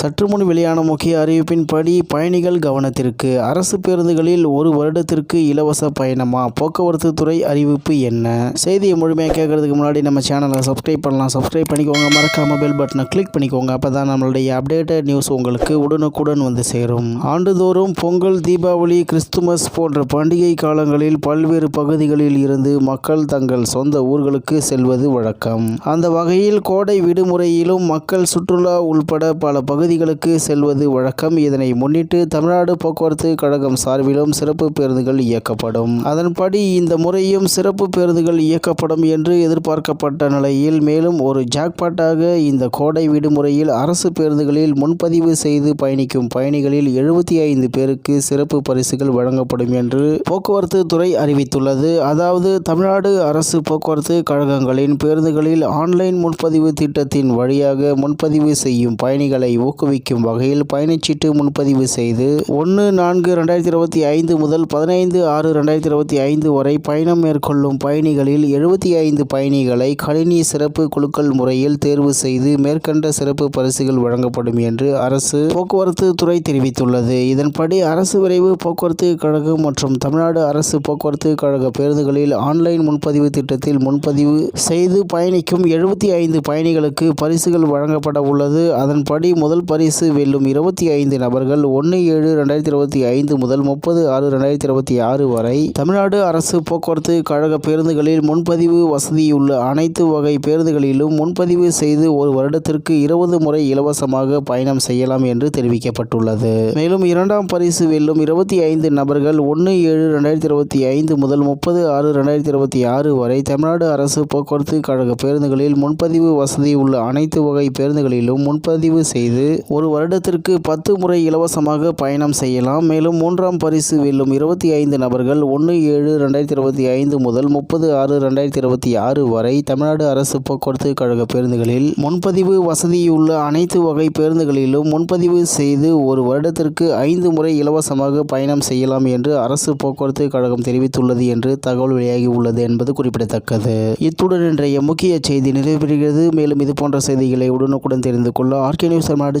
சற்று முன் வெளியான முக்கிய அறிவிப்பின்படி பயணிகள் கவனத்திற்கு அரசு பேருந்துகளில் ஒரு வருடத்திற்கு இலவச பயணமா? போக்குவரத்து துறை அறிவிப்பு என்ன? செய்தியை முழுமையாக கேட்கறதுக்கு முன்னாடி நம்ம சேனலை சப்ஸ்கிரைப் பண்ணலாம். சப்ஸ்கிரைப் பண்ணிக்கோங்க. மறக்காம பெல் பட்டனை கிளிக் பண்ணிக்கோங்க. அப்போ தான் நம்மளுடைய அப்டேட்டட் நியூஸ் உங்களுக்கு உடனுக்குடன் வந்து சேரும். ஆண்டுதோறும் பொங்கல் தீபாவளி கிறிஸ்துமஸ் போன்ற பண்டிகை காலங்களில் பல்வேறு பகுதிகளில் இருந்து மக்கள் தங்கள் சொந்த ஊர்களுக்கு செல்வது வழக்கம். அந்த வகையில் கோடை விடுமுறையிலும் மக்கள் சுற்றுலா உள்பட பல பகுதி பகுதிகளுக்கு செல்வது வழக்கம். இதனை முன்னிட்டு தமிழ்நாடு போக்குவரத்து கழகம் சார்பிலும் சிறப்பு பேருந்துகள் இயக்கப்படும். அதன்படி இந்த முறையும் சிறப்பு பேருந்துகள் இயக்கப்படும் என்று எதிர்பார்க்கப்பட்ட நிலையில் மேலும் ஒரு ஜாக்பாட்டாக இந்த கோடை விடுமுறையில் அரசு பேருந்துகளில் முன்பதிவு செய்து பயணிக்கும் பயணிகளில் எழுபத்தி ஐந்து பேருக்கு சிறப்பு பரிசுகள் வழங்கப்படும் என்று போக்குவரத்து துறை அறிவித்துள்ளது. அதாவது தமிழ்நாடு அரசு போக்குவரத்து கழகங்களின் பேருந்துகளில் ஆன்லைன் முன்பதிவு திட்டத்தின் வழியாக முன்பதிவு செய்யும் பயணிகளை ஊக்குவிக்கும் வகையில் பயணச்சீட்டு முன்பதிவு செய்து ஒன்று நான்கு ரெண்டாயிரத்தி இருபத்தி ஐந்து முதல் பதினைந்து ஆறு ரெண்டாயிரத்தி இருபத்தி ஐந்து வரை பயணம் மேற்கொள்ளும் பயணிகளில் எழுபத்தி ஐந்து பயணிகளை கணினி சிறப்பு குழுக்கள் முறையில் தேர்வு செய்து மேற்கண்ட சிறப்பு பரிசுகள் வழங்கப்படும் என்று அரசு போக்குவரத்து துறை தெரிவித்துள்ளது. இதன்படி அரசு விரைவு போக்குவரத்து கழகம் மற்றும் தமிழ்நாடு அரசு போக்குவரத்து கழக பேருந்துகளில் ஆன்லைன் முன்பதிவு திட்டத்தில் முன்பதிவு செய்து பயணிக்கும் எழுபத்தி ஐந்து பயணிகளுக்கு பரிசுகள் வழங்கப்பட உள்ளது. அதன்படி முதல் பரிசு வெல்லும் இருபத்தி ஐந்து நபர்கள் ஒன்று ஏழு ரெண்டாயிரத்தி இருபத்தி ஐந்து முதல் முப்பது ஆறு ரெண்டாயிரத்தி இருபத்தி ஆறு வரை தமிழ்நாடு அரசு போக்குவரத்து கழக பேருந்துகளில் முன்பதிவு வசதியுள்ள அனைத்து வகை பேருந்துகளிலும் முன்பதிவு செய்து ஒரு வருடத்திற்கு இருபது முறை இலவசமாக பயணம் செய்யலாம் என்று தெரிவிக்கப்பட்டுள்ளது. மேலும் இரண்டாம் பரிசு வெல்லும் இருபத்தி ஐந்து நபர்கள் ஒன்று ஏழு ரெண்டாயிரத்தி இருபத்தி ஐந்து முதல் முப்பது ஆறு ரெண்டாயிரத்தி இருபத்தி ஆறு வரை தமிழ்நாடு அரசு போக்குவரத்து கழக பேருந்துகளில் முன்பதிவு வசதி உள்ள அனைத்து வகை பேருந்துகளிலும் முன்பதிவு செய்து ஒரு வருடத்திற்கு பத்து முறை இலவசமாக பயணம் செய்யலாம். மேலும் மூன்றாம் பரிசு வெல்லும் இருபத்தி ஐந்து நபர்கள் ஒன்று ஏழு ரெண்டாயிரத்தி இருபத்தி ஐந்து முதல் முப்பது ஆறு ரெண்டாயிரத்தி இருபத்தி ஆறு வரை தமிழ்நாடு அரசு போக்குவரத்து கழக பேருந்துகளில் முன்பதிவு வசதியுள்ள அனைத்து வகை பேருந்துகளிலும் முன்பதிவு செய்து ஒரு வருடத்திற்கு ஐந்து முறை இலவசமாக பயணம் செய்யலாம் என்று அரசு போக்குவரத்து கழகம் தெரிவித்துள்ளது என்று தகவல் வெளியாகி உள்ளது என்பது குறிப்பிடத்தக்கது. இத்துடன் இன்றைய முக்கிய செய்தி நிறைவு பெறுகிறது. மேலும் இது போன்ற செய்திகளை உடனுக்குடன் தெரிந்து கொள்ள ஆர்கே நியூஸ் தமிழ்நாடு